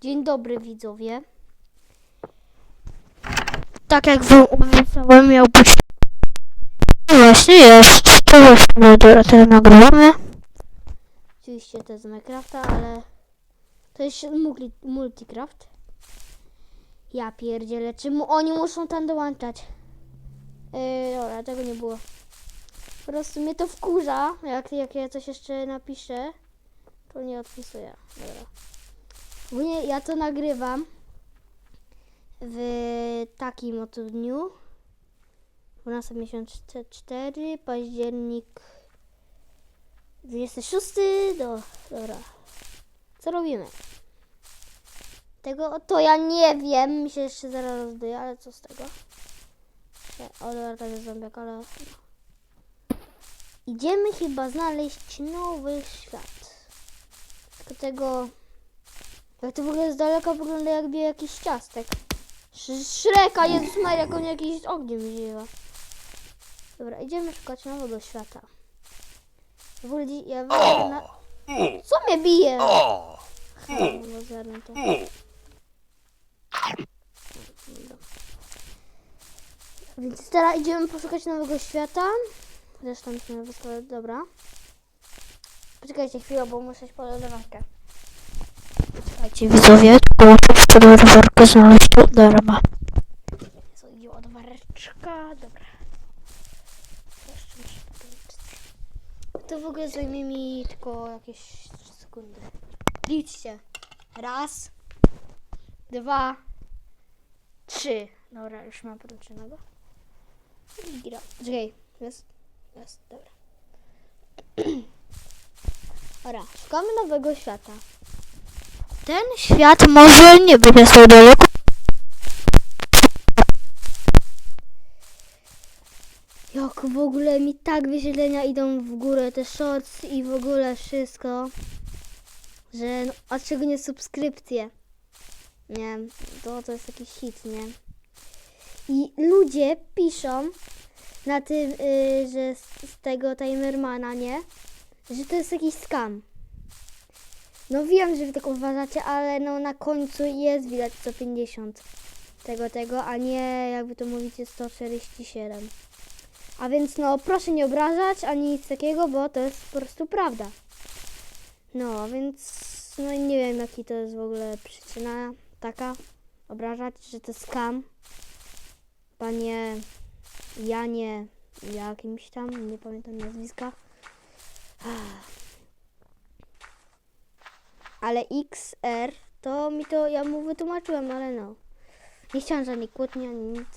Dzień dobry widzowie. Tak jak wam obiecałem, miał być... No Właśnie jest. Właśnie teraz nagrywamy. Oczywiście to jest Minecrafta, ale to jest multi, multicraft. Ja pierdzielę, czy mu, oni muszą tam dołączać? Yy, dobra, tego nie było. Po prostu mnie to wkurza, jak, jak ja coś jeszcze napiszę, to nie odpisuję. Dobra. Ja to nagrywam w takim oto dniu. 12 miesiąc 4, październik 26. Do, dobra. Co robimy? Tego to ja nie wiem. Mi się jeszcze zaraz rozdyje, ale co z tego? O, dobra, to jest zombiak, ale... Idziemy chyba znaleźć nowy świat. Tylko tego... Jak to w ogóle z daleka wygląda jakby jakiś ciastek. Sz Szreka, Jezus Maria, jak on jakiś ogniem ziewa. Dobra, idziemy szukać nowego świata. W ogóle ja wyjdę na... Co mnie bije? Zerwę to. Dobra. Więc teraz idziemy poszukać nowego świata. Zresztą musimy wystawić, dobra. Poczekajcie chwilę, bo muszę iść po lewarkę. Poczekajcie widzowie, tylko muszę po lewarkę znaleźć tu darma. Co idzie ładowareczka, dobra. To w ogóle zajmie mi tylko jakieś 3 sekundy. Liczcie. Raz, dwa, trzy. Dobra, już mam podłączonego. Gra. Czekaj, jest, jest, dobra. Dobra, szukamy nowego świata. Ten świat może nie być aż tak. Jak w ogóle mi tak wyświetlenia idą w górę, te shorts i w ogóle wszystko, że no, a czego nie subskrypcje. Nie to, to jest jakiś hit, nie? I ludzie piszą na tym, y, że z, z tego Timermana, nie? Że to jest jakiś scam. No wiem, że wy tak uważacie, ale no na końcu jest widać 150 tego, tego, a nie jakby to mówicie 147. A więc no proszę nie obrażać ani nic takiego, bo to jest po prostu prawda. No, więc no nie wiem jaki to jest w ogóle przyczyna taka obrażać, że to skam. Panie Janie jakimś tam, nie pamiętam nazwiska. Ale XR to mi to ja mu wytłumaczyłem, ale no. Nie chciałam żadnej kłótni ani nic.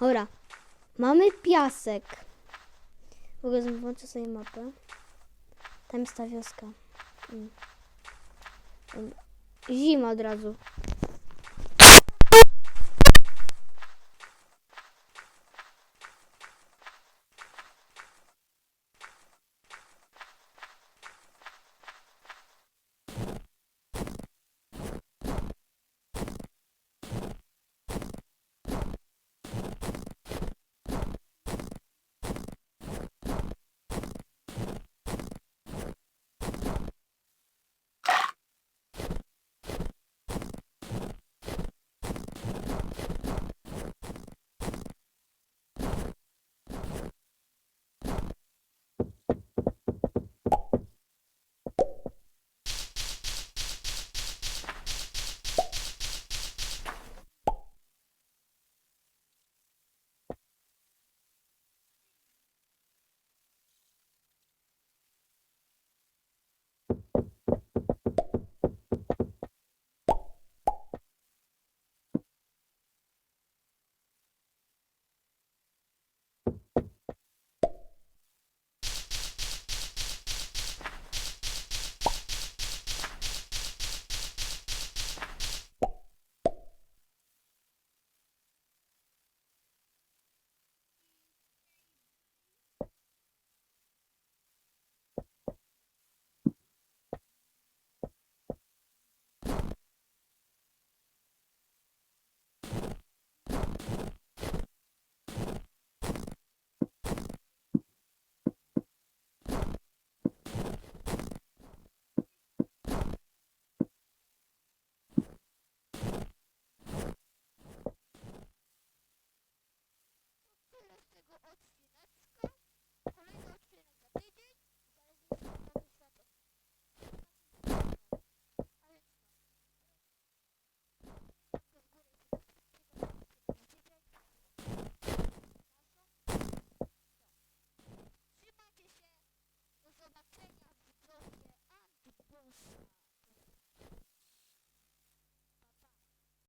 Dobra. Mamy piasek. W ogóle włączę sobie mapę. Tam jest ta wioska. Mm. Zima od razu.